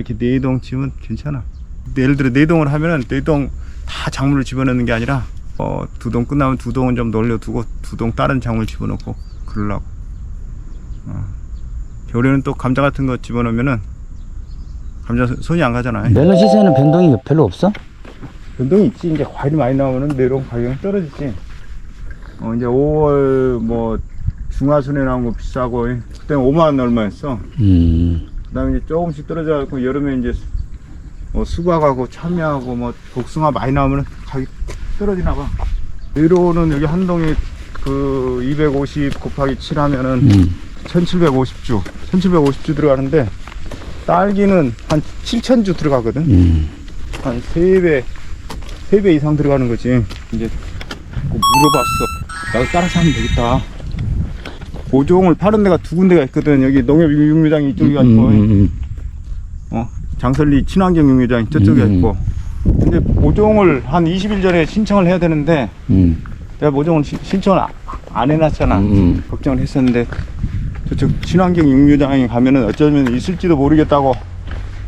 이렇게 네동 지으면 괜찮아. 예를 들어 네 동을 하면은 네 동 다 작물을 집어넣는 게 아니라 어, 두 동 끝나면 두 동은 좀 놀려두고 두 동 다른 작물 집어넣고 그러려고. 어. 겨울에는 또 감자 같은 거 집어넣으면은 감자 손- 손이 안 가잖아. 멜론 시세는 변동이 별로 없어? 변동이 있지. 이제 과일이 많이 나오면은 내롱 가격은 떨어지지. 어, 이제 5월 뭐 중하순에 나온 거 비싸고 그때 5만 원 얼마였어. 음. 그 다음에 이제 조금씩 떨어져 갖고 여름에 이제 뭐 수박하고 참외하고 뭐 복숭아 많이 나오면 가격 떨어지나 봐. 의로는 여기 한 동에 그 250 곱하기 7 하면은 음. 1750주, 1750주 들어가는데 딸기는 한 7000주 들어가거든. 음. 한 3배, 3배 이상 들어가는 거지. 이제 꼭 물어봤어. 나도 따라서 하면 되겠다. 보종을 파는 데가 두 군데가 있거든. 여기 농협육묘장이 이쪽에 음, 있고, 음, 어, 장설리 친환경육묘장이 저쪽에 음. 있고. 근데 보종을 한 20일 전에 신청을 해야 되는데, 음. 내가 보종을 시- 신청을 아- 안 해놨잖아. 음. 걱정을 했었는데, 저쪽 친환경육묘장에 가면은 어쩌면 있을지도 모르겠다고,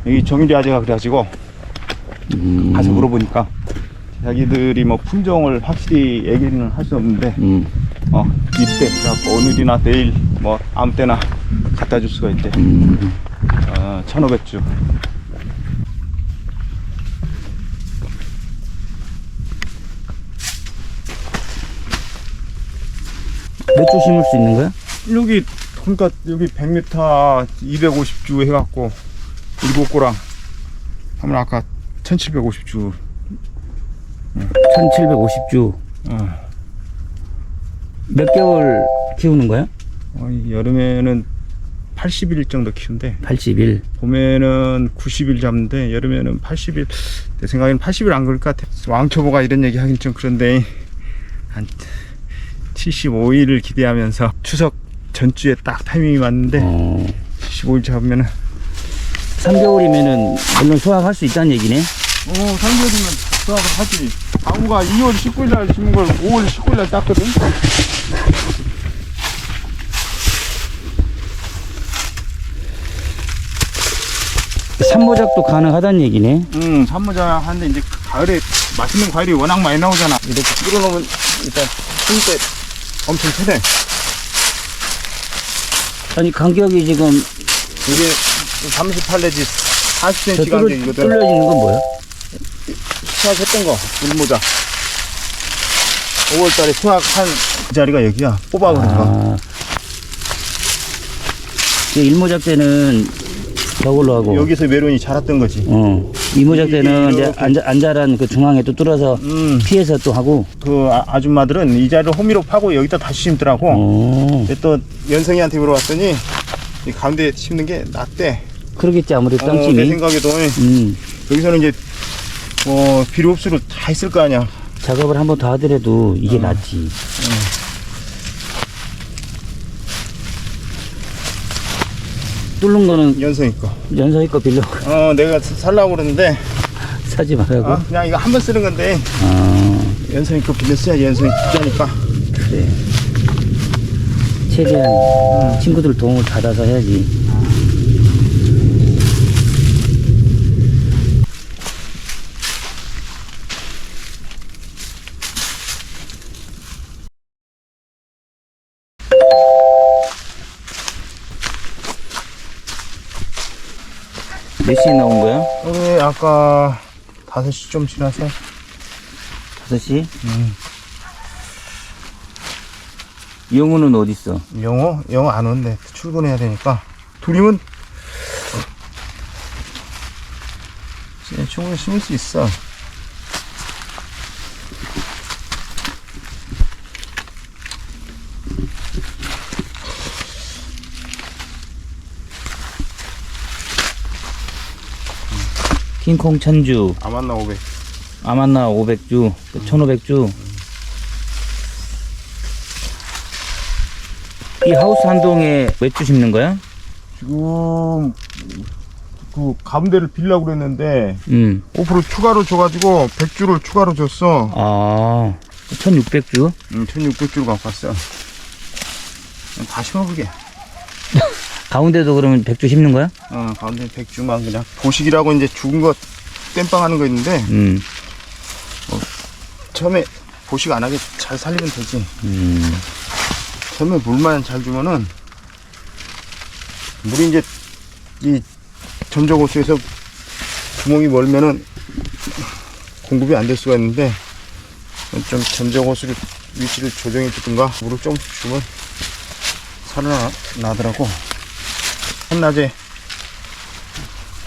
여기 정일이 아재가 그래가지고, 음. 가서 물어보니까 자기들이 뭐 품종을 확실히 얘기는 할 수 없는데 음. 어 이때 오늘이나 내일 뭐 아무 때나 갖다 줄 수가 있대 음. 어 1500주 몇 주 심을 수 있는 거야? 여기 그러니까 여기 100m 250주 해갖고 일곱 고랑 하면 아까 1750주 1750주. 어, 몇 개월 키우는 거야? 어, 이 여름에는 80일 정도 키운대 80일. 봄에는 90일 잡는데 여름에는 80일 내 생각에는 80일 안 그럴 것 같아 왕초보가 이런 얘기 하긴 좀 그런데 한 75일을 기대하면서 추석 전주에 딱 타이밍이 맞는데 어. 75일 잡으면은 3개월이면은 물론 수확할 수 있다는 얘기네. 어 3개월이면 수확을 하지 나무가 2월 19일 날 심은 걸 5월 19일 날 땄거든 산모작도 가능하다는 얘기네. 응 산모자 하는데 이제 가을에 맛있는 과일이 워낙 많이 나오잖아 이렇게 끓여놓으면 일단 숨때 엄청 크대 아니 간격이 지금 이게 38 내지 40cm 저 뚫려, 간격이거든. 뚫려지는 건 뭐야? 수확했던 거, 물모자. 5월달에 수확한 그 자리가 여기야. 뽑아버린 거. 아. 그 일모작 때는 저걸로 하고. 여기서 메론이 자랐던 거지. 어. 이모작 때는 이제. 안, 안 자란 그 중앙에 또 뚫어서 음, 피해서 또 하고. 그 아, 아줌마들은 이 자리를 호미로 파고 여기다 다시 심더라고. 어. 또 연성이한테 물어봤더니 이 가운데 심는 게 낫대. 그러겠지 아무래도 어, 내. 생각에도 음. 여기서는 이제 뭐 필요 없이로 다 있을 거 아니야. 작업을 한 번 더 하더라도 이게 어. 낫지. 뚫는 거는 연성이 거. 연서이 거 빌려 어, 내가 사- 살라고 그러는데 사지 말라고. 어, 그냥 이거 한 번 쓰는 건데 아, 연성이 거 빌려 써야지 연성이 비자니까. 그래. 최대한 친구들 도움을 받아서 해야지. 몇 시에 나온 거야? 여기 아까 5시 좀 지나서 5시? 음. 영우는 어디 있어? 영어? 영어 안 온대 출근해야 되니까 둘이면 예, 충분히 심을 수 있어 킹콩 천주, 아만나 500 아만나 500주, 1500주. 이 하우스 한 동에 몇 주 심는 거야? 지금 그 가운데를 빌려고 그랬는데 음. 5% 추가로 줘가지고 100주를 추가로 줬어 아, 1600주? 응, 1600주를 갖고 왔어 다 심어보게 가운데도 그러면 백주 심는 거야? 어, 가운데 백주만 그냥 보식이라고 이제 죽은 거 땜빵 하는 거 있는데 음. 처음에 보식 안 하게 잘 살리면 되지. 음. 처음에 물만 잘 주면은 물이 이제 이 점적 호수에서 구멍이 멀면은 공급이 안 될 수가 있는데 좀 점적 호수를 위치를 조정해 주든가 물을 좀 주면 살아나더라고. 한낮에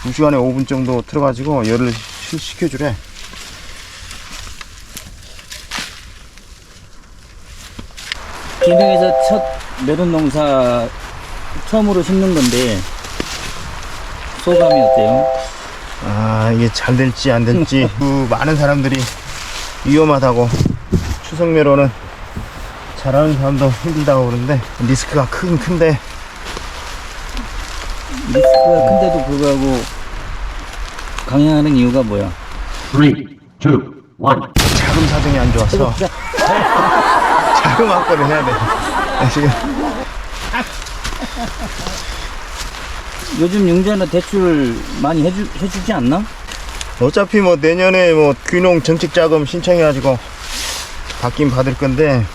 2시간에 5분 정도 틀어가지고 열을 시- 식혀주래. 기능에서 첫 메론 농사 처음으로 심는 건데 소감이 어때요? 아 이게 잘 될지 안 될지 그 많은 사람들이 위험하다고 추석 메로는 잘하는 사람도 힘들다고 그러는데 리스크가 크긴 큰데 리스크가 큰데도 불구하고 강행하는 이유가 뭐야? Three, two, one. 자금 사정이 안 좋아서 자금 확보를 해야 돼 아, 지금 요즘 융자는 대출 많이 해주, 해주지 않나? 어차피 뭐 내년에 뭐 귀농 정책 자금 신청해가지고 받긴 받을 건데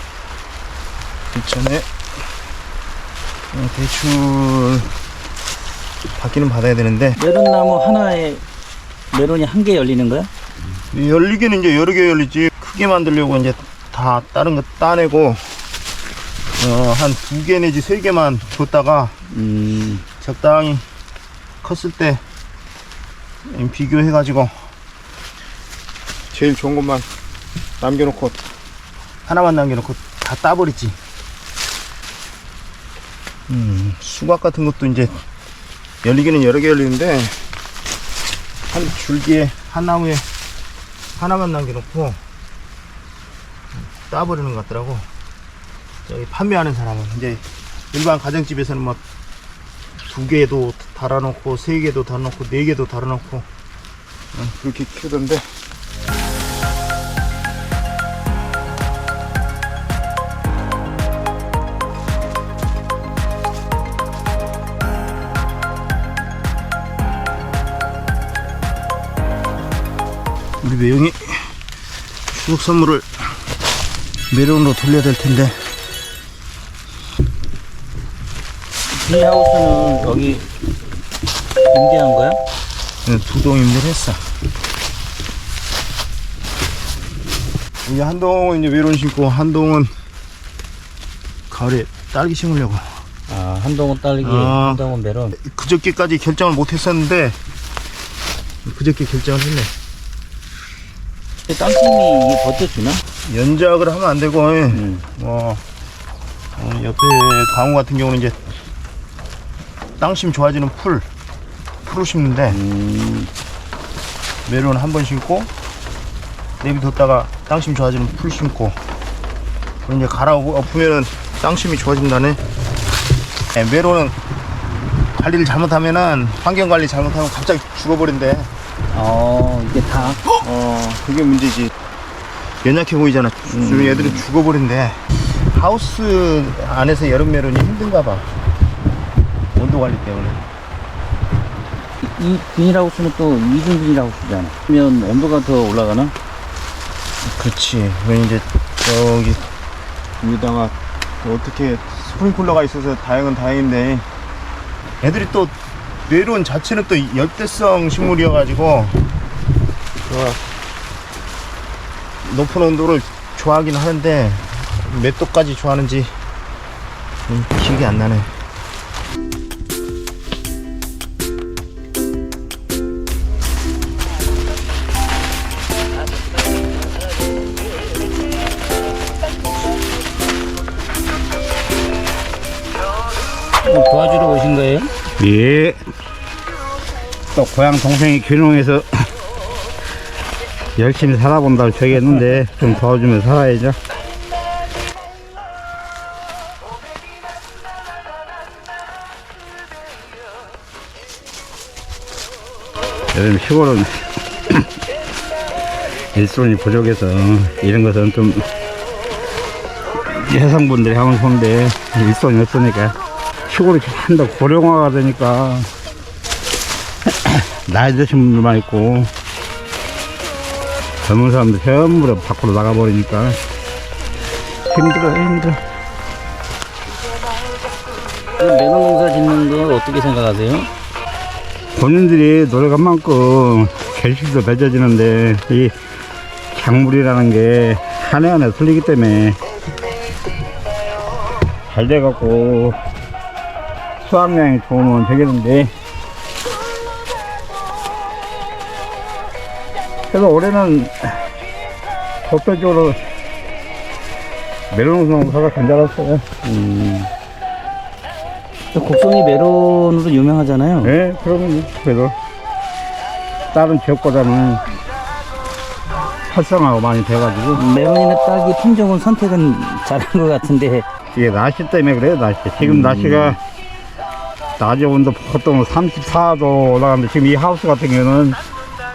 이전에 어, 대출 받기는 받아야 되는데. 메론 나무 하나에 메론이 한 개 열리는 거야? 열리기는 이제 여러 개 열리지. 크게 만들려고 이제 다 다른 거 따내고 어, 한 두 개 내지 세 개만 뒀다가 음, 적당히 컸을 때 비교해 가지고 제일 좋은 것만 남겨놓고 하나만 남겨놓고 다 따버리지. 음, 수박 같은 것도 이제 열리기는 여러 개 열리는데 한 줄기에 한 나무에 하나만 남겨놓고 따버리는 것 같더라고. 저기 판매하는 사람은. 이제 일반 가정집에서는 뭐두 개도 달아놓고 세 개도 달아놓고 네 개도 달아놓고 어, 그렇게 키우던데 매형이 추석 선물을 메론으로 돌려야 될 텐데 비하우스는 여기 임대한 거야? 네, 두동 임대했어. 이제 한 동은 이제 외로운 심고 한 동은 가을에 딸기 심으려고. 아, 한동은 딸기, 아. 한동은 메론. 그저께까지 결정을 못 했었는데 그저께 결정을 했네. 땅심이 이게 버텨주나? 연작을 하면 안 되고 음. 뭐 어, 옆에 강우 같은 경우는 이제 땅심 좋아지는 풀 풀을 심는데 음, 메론 한 번 심고 내비뒀다가 땅심 좋아지는 풀 심고 그럼 이제 갈아 엎으면은 땅심이 좋아진다네 네, 메론은 관리를 잘못하면은 환경 관리 잘못하면 갑자기 죽어버린대 어, 이게 다. 어 그게 문제지 연약해 보이잖아 음. 애들이 죽어버린대 하우스 안에서 여름 메론이 힘든가 봐 온도 관리 때문에 이 비닐하우스는 또 이중 비닐하우스잖아. 그러면 온도가 더 올라가나? 그렇지. 그 이제 저기 위에다가 또 어떻게 스프링클러가 있어서 다행은 다행인데 애들이 또 뇌론 자체는 또 열대성 식물이어가지고 그 높은 온도를 좋아하긴 하는데 몇 도까지 좋아하는지 음, 기억이 안 나네. 뭐 도와주러 오신 거예요? 예. 또 고향 동생이 귀농해서 열심히 살아본다고 저기 했는데 좀 도와주면 살아야죠. 요즘 시골은 일손이 부족해서 이런 것은 좀 여성분들이 하면 좋은데 일손이 없으니까 시골이 한다 고령화가 되니까 나이 드신 분들만 있고 젊은 사람들 전부 다 밖으로 나가버리니까 힘들어 힘들어 매너 농사 짓는 거 어떻게 생각하세요? 본인들이 노력한 만큼 결실도 맺어지는데 이 작물이라는 게 한 해 한 해 틀리기 때문에 잘 돼갖고 수확량이 좋으면 되겠는데 그래서 올해는 전반적으로 멜론 농사가 괜찮았어요. 음. 곡성이 메론으로 유명하잖아요. 네, 그러면 그래도 다른 지역보다는 활성화가 많이 돼가지고 메론이나 딸기 품종은 선택은 잘한 것 같은데 이게 날씨 때문에 그래요 날씨 지금 음. 날씨가 낮에 온도 보통 34도 올라가는데 지금 이 하우스 같은 경우는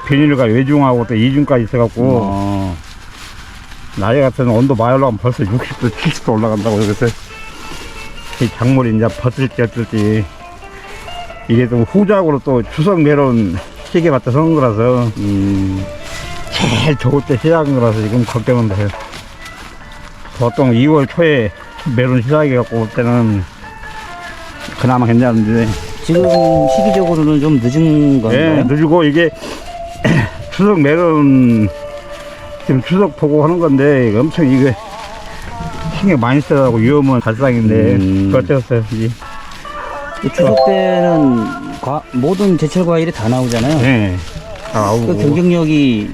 비닐가 외중하고 또 이중까지 있어갖고 어, 낮에 같은 온도 많이 올라가면 벌써 60도 70도 올라간다고 그래서 이 작물이 이제 벗을지 어쩔지. 이게 또 후작으로 또 추석 메론 시기에 맞춰 선 거라서. 음, 제일 좋을 때 시작한 거라서 지금 걱정은 돼요. 보통 2월 초에 메론 시작해갖고 올 때는 그나마 괜찮은데. 지금 시기적으로는 좀 늦은 건가요? 예, 늦고 이게 추석 메론 지금 추석 보고 하는 건데 이거 엄청 이게 신경 많이 써가고 위험한 발상인데 음. 어쩌겠어요 이제 그 추석 때는 과- 모든 제철 과일이 다 나오잖아요. 예. 아우 그 경쟁력이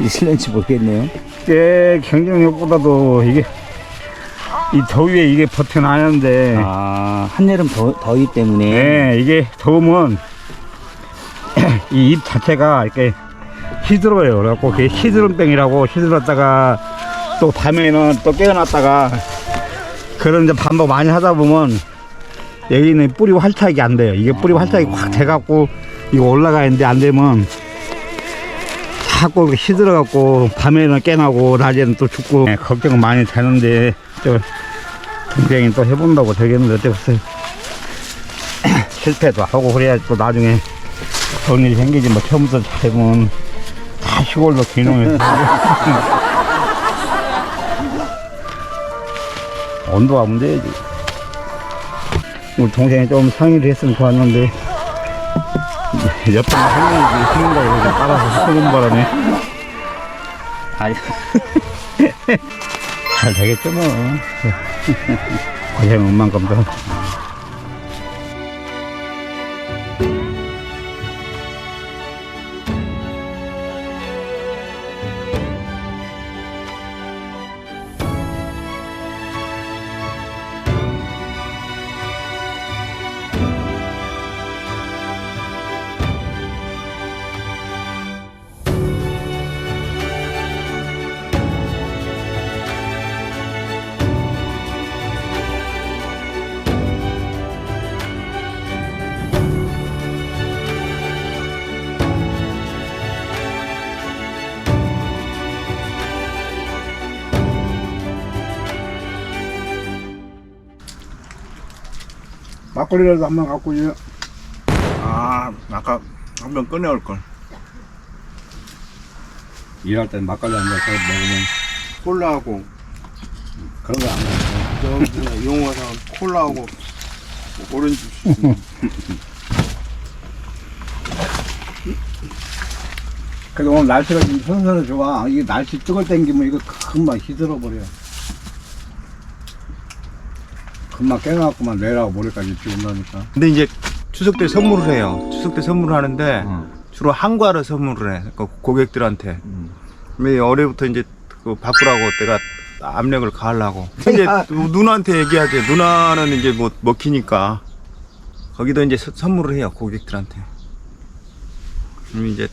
있을는지 모르겠네요. 꽤 경쟁력보다도 이게 이 더위에 이게 버텨나는데 아, 한여름 더, 더위 때문에. 네, 이게 더우면 이 잎 자체가 이렇게 시들어요. 그래갖고 그게 시드름병이라고 시들었다가 또 밤에는 또 깨어났다가 그런 이제 반복 많이 하다 보면 여기는 뿌리 활착이 안 돼요. 이게 뿌리 활착이 확 돼갖고 이거 올라가 있는데 안 되면 자꾸 시들어갖고 밤에는 깨나고 낮에는 또 죽고 네, 걱정은 많이 되는데 저 동생이 또 해본다고 되겠는데 어쩌겠어요. 실패도 하고 그래야지 또 나중에 좋은 일이 생기지 뭐 처음부터 잘하면 다 시골로 귀농해 온도가 문제지. 우리 동생이 좀 상의를 했으면 좋았는데. 옆에 한 명이 힘든다고 그래서 따라서 쓰는 바람에. 아니, 잘 되겠죠 뭐. 고생 은 만큼 더 막걸리라도 한 번 갖고 오죠 아 아까 한 병 꺼내올 걸. 일할 땐 막걸리 한 잔 먹으면 콜라하고 그런 거 안 먹어 저 용화상 콜라하고 오렌지 주스. 그래도 오늘 날씨가 좀 선선해 좋아. 이게 날씨 뜨걸 땡기면 이거 금방 시들어 버려. 금방 깨갖고만 내라고 모레까지 일찍 온다니까. 근데 이제 추석 때 선물을 해요. 추석 때 선물을 하는데 주로 한과를 선물을 해. 그 고객들한테. 왜 올해부터 이제 그 바꾸라고 내가 압력을 가하려고. 이제 누나한테 얘기하지. 누나는 이제 뭐 먹히니까 거기도 이제 서- 선물을 해요 고객들한테. 그럼 이제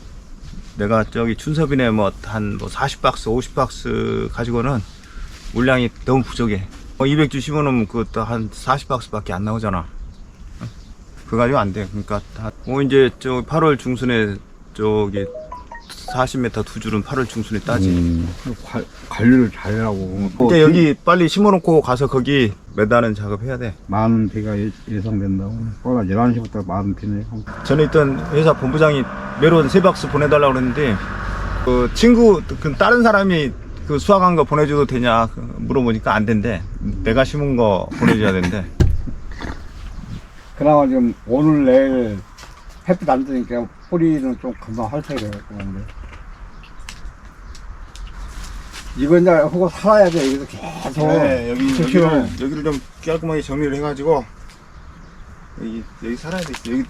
내가 저기 춘섭이네 뭐한뭐 40박스, 50박스 가지고는 물량이 너무 부족해. 뭐 200주 심어놓으면 그것도 한 40박스밖에 안 나오잖아. 그거 가지고 안 돼. 그러니까 다, 뭐 이제 저 8월 중순에 저기 40m 두 줄은 8월 중순에 따지. 관, 관리를 잘하고. 근데 여기 빨리 심어놓고 가서 거기 매다는 작업 해야 돼. 많은 비가 예- 예상된다고. 오늘 11시부터 많은 비네. 전에 있던 회사 본부장이 메론 세 박스 보내달라고 그랬는데 그 친구 그 다른 사람이 그 수확한 거 보내줘도 되냐 그 물어보니까 안 된대. 내가 심은 거 보내줘야 된대. 그나마 지금 오늘 내일 햇빛 안 뜨니까 뿌리는 좀 금방 활성이 되겠는데 이거 이제 하고 살아야 돼 여기서 계속 네, 여기. 여기를, 여기를 좀 깔끔하게 정리를 해가지고 여기 여기 살아야 돼. 여기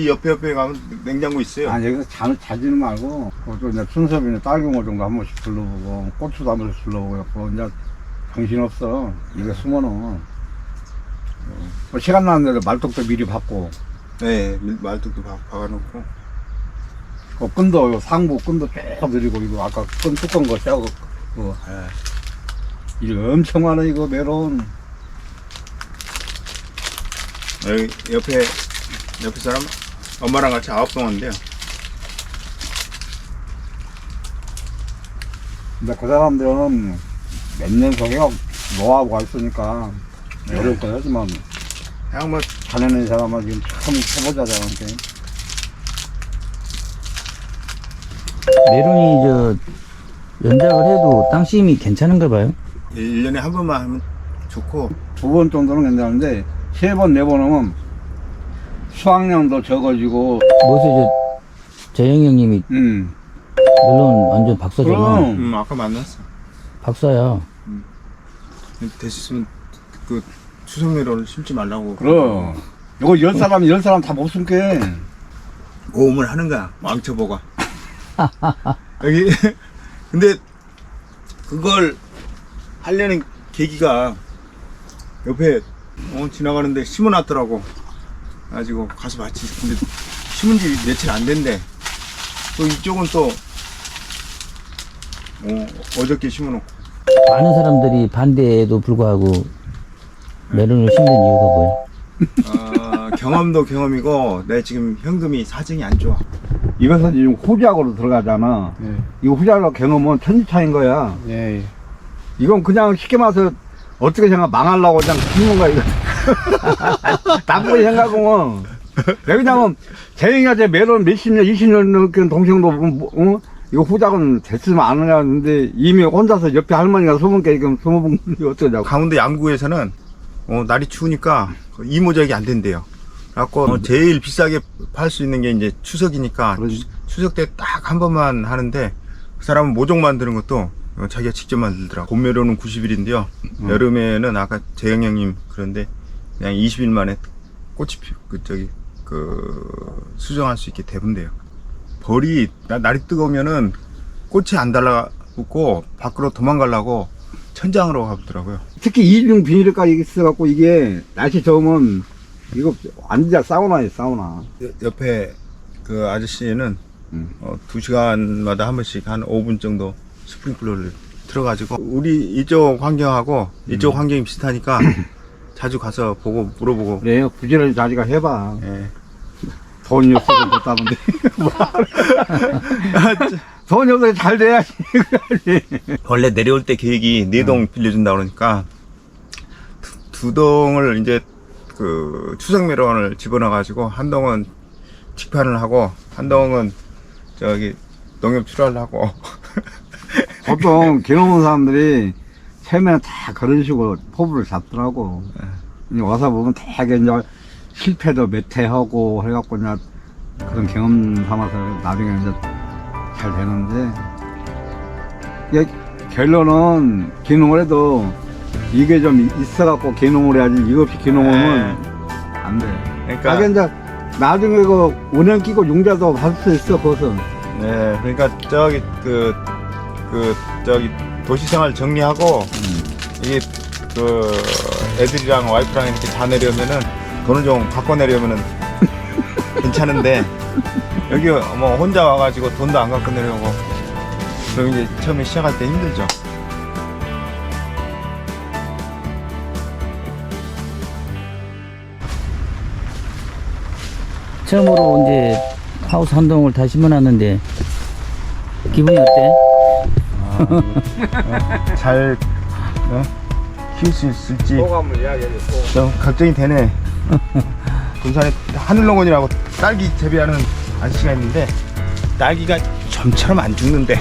이 옆에 옆에 가면 냉장고 있어요. 아니 여기서 잠을 자지는 말고 그것도 이제 순섭이나 딸기모 정도 한 번씩 둘러보고 고추도 한 번씩 둘러보고 그거 이제 정신없어 이거 수면은 뭐 시간 나는 대로 말뚝도 미리 받고 네, 밀- 말뚝도 박, 박아놓고. 그 끈도 상부 끈도 쭉 늘리고 이거 아까 끈 뚜껑 거 떼고 그거 예. 일 엄청 많아 이거 메론 여기 옆에 옆에 사람 엄마랑 같이 아홉 동인데요. 근데 그 사람들은 몇년 속에 노하우가 있으니까 어려울 거야 하지만 그냥 뭐 자네는 사람은 지금 처음 해보자잖아 메론이 저 연작을 해도 땅심이 괜찮은가 봐요. 1년에 한 번만 하면 좋고 두 번 정도는 괜찮은데 세 번 네 번 하면 수확량도 적어지고 뭐서 저 재영이 형님이 음 멜론 완전 박사잖아. 그럼 음, 아까 만났어. 박사야. 됐으면 그 추석 메론을 심지 말라고. 그럼 이거 열 사람 열 사람 다 못 숨게 모험을 하는 거야. 망쳐보가. 여기 근데 그걸 하려는 계기가 옆에 어, 지나가는데 심어놨더라고. 가지고 가서 봤지. 근데 심은 지 며칠 안 된대. 또 이쪽은 또 어, 어저께 심어놓고. 많은 사람들이 반대에도 불구하고 메론을 심는 이유가 뭐예요? 아, 경험도 경험이고 내 지금 현금이 사정이 안 좋아. 이것은 지금 후작으로 들어가잖아. 예. 이거 후작으로 개놓으면 천지차인 거야. 예. 이건 그냥 쉽게 말해서 어떻게 생각 망하려고 그냥 키는 거야, 이거. 나쁘게 생각하면. 왜냐면, 재영이한테 매론 몇십 년, 이십 년 넘게 동생도, 뭐, 어? 이거 후작은 됐으면 안 하냐는데, 이미 혼자서 옆에 할머니가 숨은 게 지금 숨어본 건데 어쩌자고. 강원도 양구에서는 어, 날이 추우니까 그 이모작이 안 된대요. 그래갖고 어, 제일 비싸게 팔 수 있는 게 이제 추석이니까 그러지. 추- 추석 때 딱 한 번만 하는데 그 사람은 모종 만드는 것도 어, 자기가 직접 만들더라고. 봄메로는 90일인데요. 여름에는 아까 재영 형님 그런데 그냥 20일 만에 꽃이 피, 그 저기 그 수정할 수 있게 대분돼요. 벌이 나- 날이 뜨거우면은 꽃이 안 달라붙고 밖으로 도망가려고 천장으로 가보더라고요. 특히 이중 비닐까지 있어갖고 이게 날씨 좋으면 이거 완전 사우나에 사우나. 여- 옆에 그 아저씨는 음. 어, 두 시간마다 한 번씩 한 5분 정도 스프링클러를 틀어가지고 우리 이쪽 환경하고 이쪽 환경이 비슷하니까 자주 가서 보고 물어보고 그래요. 부지런히 자기가 해봐. 예. 돈이 없어서 못하는데. 돈이 없어서 잘 돼야지. 원래 내려올 때 계획이 네 동 빌려준다 그러니까 두, 두 동을 이제 그 추석 메론을 집어넣어 가지고 한 동은 직판을 하고 한 동은 저기 농협 출하를 하고 보통 개놓은 사람들이 처음에는 다 그런 식으로 포부를 잡더라고. 이제 와서 보면 되게 이제 실패도 몇회 하고 해갖고 이제 그런 경험 삼아서 나중에 이제 잘 되는데 이게 결론은 기농을 해도 이게 좀 있어갖고 기농을 해야지 이거 없이 기농하면 안 돼. 그러니까 하긴 이제 나중에 그 운영 끼고 융자도 할수 있어 그것은. 네, 그러니까 저기 그, 그 저기 도시생활 정리하고 이게 그 애들이랑 와이프랑 이렇게 다 내려면은 돈을 좀 갖고 내려면은 괜찮은데 여기 뭐 혼자 와가지고 돈도 안 갖고 내려오고 그럼 이제 처음에 시작할 때 힘들죠. 처음으로 이제 하우스 한 동을 다 심어놨는데 기분이 어때? 잘 어? 키울 수 있을지 소감을 이야기해 줘. 좀 걱정이 되네. 군산에 하늘농원이라고 딸기 재배하는 아저씨가 있는데 딸기가 점처럼 안 죽는데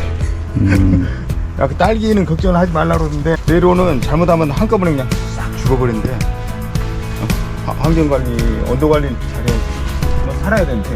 음, 야, 그 딸기는 걱정을 하지 말라 그러는데 내로는 잘못하면 한꺼번에 그냥 싹 죽어버린대. 어, 화- 환경관리, 온도관리 잘해. 뭐 살아야 되는데.